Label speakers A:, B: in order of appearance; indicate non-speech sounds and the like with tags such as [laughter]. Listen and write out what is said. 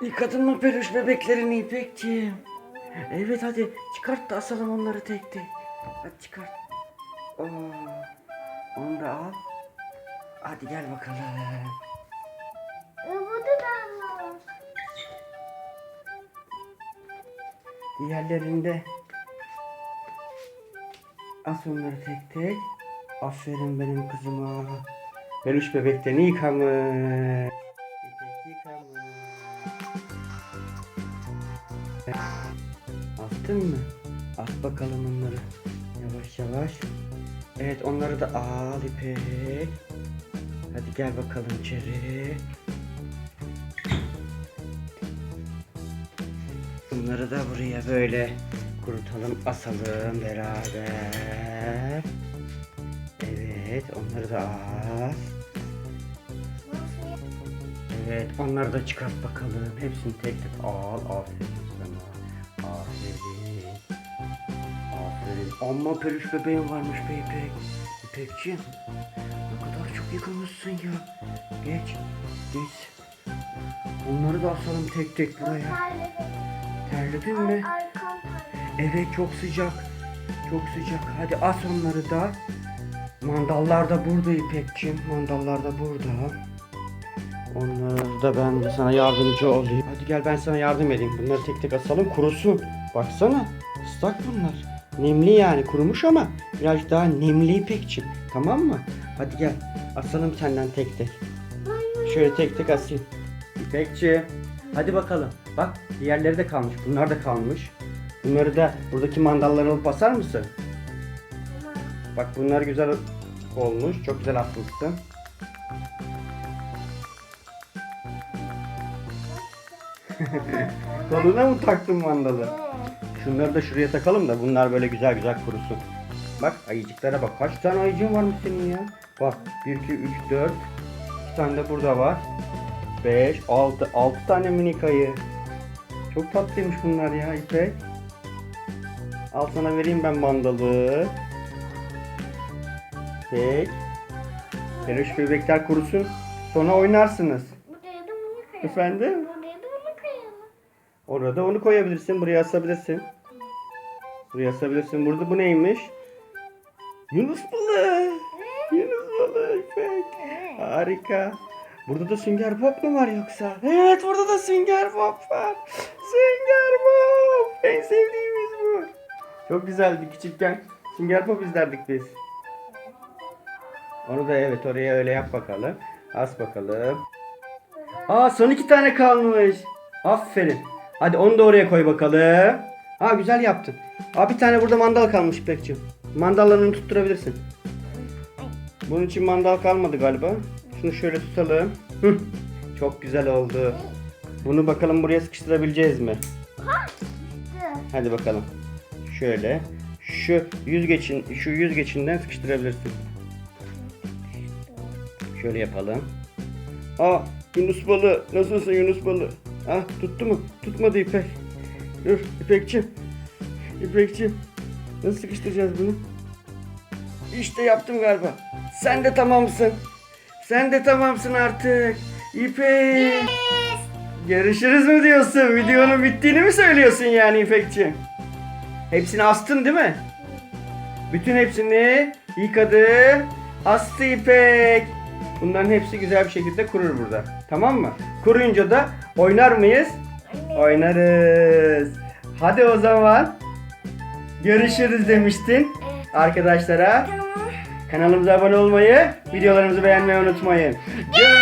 A: Yıkadın mı peluş bebeklerini İpekciğim? Evet hadi çıkart da asalım onları tek tek. Hadi çıkart. Oo, onu da al. Hadi gel bakalım.
B: De var.
A: Diğerlerinde as onları tek tek. Aferin benim kızıma. Peluş bebeklerini yıkamış. İpek yıkamış. Astın mı? At bakalım onları. Yavaş yavaş. Evet onları da al İpek. Hadi gel bakalım içeri. Bunları da buraya böyle kurutalım, asalım beraber. Evet, onları da as. Evet, onları da çıkart bakalım. Hepsini tek tek al. Aferin Amma peluş bebeğin varmış be İpek. İpekciğim. Ne kadar çok yıkamışsın ya. Geç. Geç. Bunları da asalım tek tek buraya. Terledin mi? Evet çok sıcak. Çok sıcak. Hadi as onları da. Mandallar da burada İpekçim. Mandallar da burada. Onları da ben de sana yardımcı olayım. Hadi gel ben sana yardım edeyim. Bunları tek tek asalım kurusun. Baksana ıslak bunlar. Nemli yani kurumuş ama biraz daha nemli İpekçim. Tamam mı? Hadi gel asalım senden tek tek. Şöyle tek tek asayım. İpekçi. Hadi bakalım. Bak diğerleri de kalmış. Bunlar da kalmış. Bunları da buradaki mandalları alıp basar mısın? Bak bunlar güzel olmuş. Çok güzel atmışsın. [laughs] Koluna mı taktın mandalı? Şunları da şuraya takalım da bunlar böyle güzel güzel kurusun. Bak ayıcıklara bak. Kaç tane ayıcığın varmış senin ya? Bak 1, 2, 3, 4. 2 tane de burada var. 5, 6, 6 tane minik ayı. Çok tatlıymış bunlar ya İpek. Al sana vereyim ben mandalı. Tek. Peluş bebekler kurusun. Sonra oynarsınız.
B: Buraya da bunu koyalım.
A: Efendim?
B: Buraya da bunu koyalım.
A: Orada onu koyabilirsin. Buraya asabilirsin. Buraya asabilirsin. Burada bu neymiş? Yunus balığı. Yunus balığı İpek. Harika. Burada da sünger pop mu var yoksa? Evet burada da sünger pop var. Sünger pop. En sevdiğimiz bu. Çok güzeldi küçükken. Sünger pop izlerdik biz. Onu da evet oraya öyle yap bakalım. As bakalım. Aa son iki tane kalmış. Aferin. Hadi onu da oraya koy bakalım. Ha güzel yaptın. Aa bir tane burada mandal kalmış İpekciğim. Mandallarını tutturabilirsin. Bunun için mandal kalmadı galiba. Şunu şöyle tutalım. Hı. Çok güzel oldu. Bunu bakalım buraya sıkıştırabileceğiz mi? Hadi bakalım. Şöyle. Şu yüzgeçin şu yüzgecinden sıkıştırabilirsin. Şöyle yapalım. Aa Yunus balığı. Nasılsın Yunus balığı? Ah tuttu mu? Tutmadı İpek. Dur İpekçim. İpekçim. Nasıl sıkıştıracağız bunu? İşte yaptım galiba. Sen de tamamsın. Sen de tamamsın artık. İpek. Görüşürüz mü diyorsun? Videonun bittiğini mi söylüyorsun yani İpekçim? Hepsini astın değil mi? Bütün hepsini yıkadı. Astı İpek. Bunların hepsi güzel bir şekilde kurur burada. Tamam mı? Kuruyunca da oynar mıyız? Oynarız. Hadi o zaman. Görüşürüz demiştin arkadaşlara.
B: Tamam.
A: Kanalımıza abone olmayı, videolarımızı beğenmeyi unutmayın. Görüşürüz.